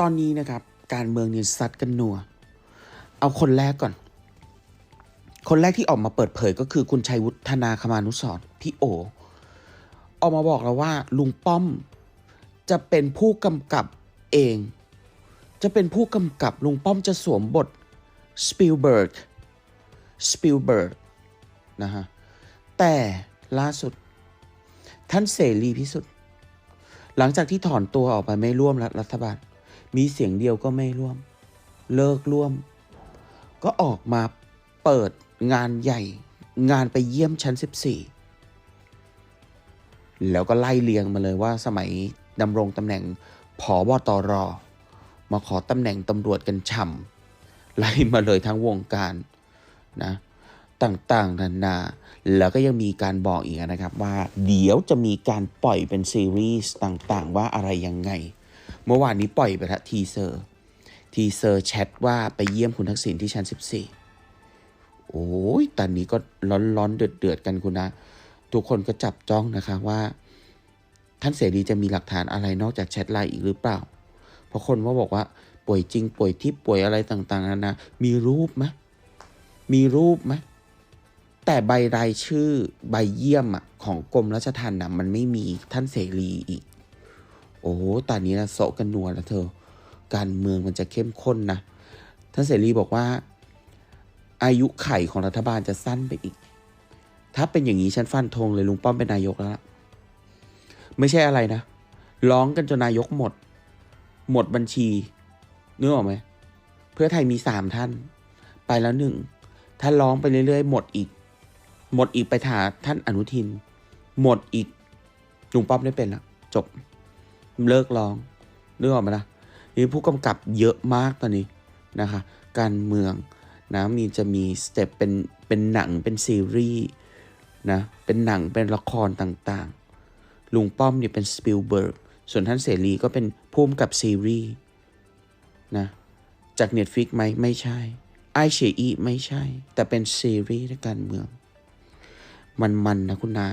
ตอนนี้นะครับ การเมืองเนี่ยซัดกันนัว เอาคนแรกก่อน คนแรกที่ออกมาเปิดเผยก็คือคุณชัยวุฒนาคมานุสรณ์พี่โอ ออกมาบอกแล้วว่า ลุงป้อมจะเป็นผู้กำกับเอง จะเป็นผู้กำกับลุงป้อมจะสวมบทสปิลเบิร์กสปิลเบิร์กนะฮะ แต่ล่าสุด ท่านเสรีพิสุทธิ์หลังจากที่ถอนตัวออกไปไม่ร่วมรัฐบาล มีเสียงเดียวก็ไม่ร่วม เลิกร่วม ก็ออกมาเปิดงานใหญ่ งานไปเยี่ยมชั้น 14 แล้วก็ไล่เลียงมาเลยว่าสมัยดำรงตำแหน่งผอบตรมาขอตำแหน่งตำรวจกันฉ่ำไล่มาเลยทั้งวงการนะต่างๆนานาแล้วก็ยังมีการบอกอีกนะครับว่า เดี๋ยวจะมีการปล่อยเป็นซีรีส์ต่างๆ ว่าอะไรยังไง เมื่อวานนี้ปล่อยไปละทีเซอร์ทีเซอร์แชทว่าไปเยี่ยมคุณทักษิณที่ชั้น 14 โอ้ยตอนนี้ก็ร้อนๆเดือดๆกันคุณนะ ทุกคนก็จับจ้องนะคะว่าท่านเสรีจะมีหลักฐานอะไรนอกจากแชทไลน์อีกหรือเปล่า เพราะคนว่าบอกว่าป่วยจริงป่วยที่ป่วยอะไรต่างๆนานา มีรูปไหมมีรูปไหมแต่ใบรายชื่อใบเยี่ยมอะของกรมราชทัณฑ์นะมันไม่มีท่านเสรีอีก โอ้โหตอนนี้นะโซกันนัวแล้วเธอ การเมืองมันจะเข้มข้นนะท่านเสรีบอกว่า อายุไขของรัฐบาลจะสั้นไปอีก ถ้าเป็นอย่างนี้ฉันฟันธงเลยลุงป้อมเป็นนายกแล้วล่ะไม่ใช่อะไรนะ ร้องกันจนนายกหมด หมดบัญชีนึกออกไหมเพื่อไทยมีสามท่าน ไปแล้วหนึ่งถ้าร้องไปเรื่อยๆ หมดอีก หมดอีกไปถาท่านอนุทิน หมดอีกลุงป้อมได้เป็นแล้วจบ เลิกร้องนึกออกไหมนะนี่ผู้กำกับเยอะมากตอนนี้นะคะ การเมืองนะมีจะมีสเต็ปเป็นเป็นหนังเป็นซีรีส์นะเป็นหนังเป็นละครต่างๆ ลุงป้อมเนี่ยเป็นสปิลเบิร์กส่วนท่านเสรีก็เป็นผู้กำกับซีรีส์นะจาก Netflix ไหมไม่ใช่ไอเชีอีไม่ใช่ แต่เป็นซีรีส์ในการเมือง มันๆนนะคุณนา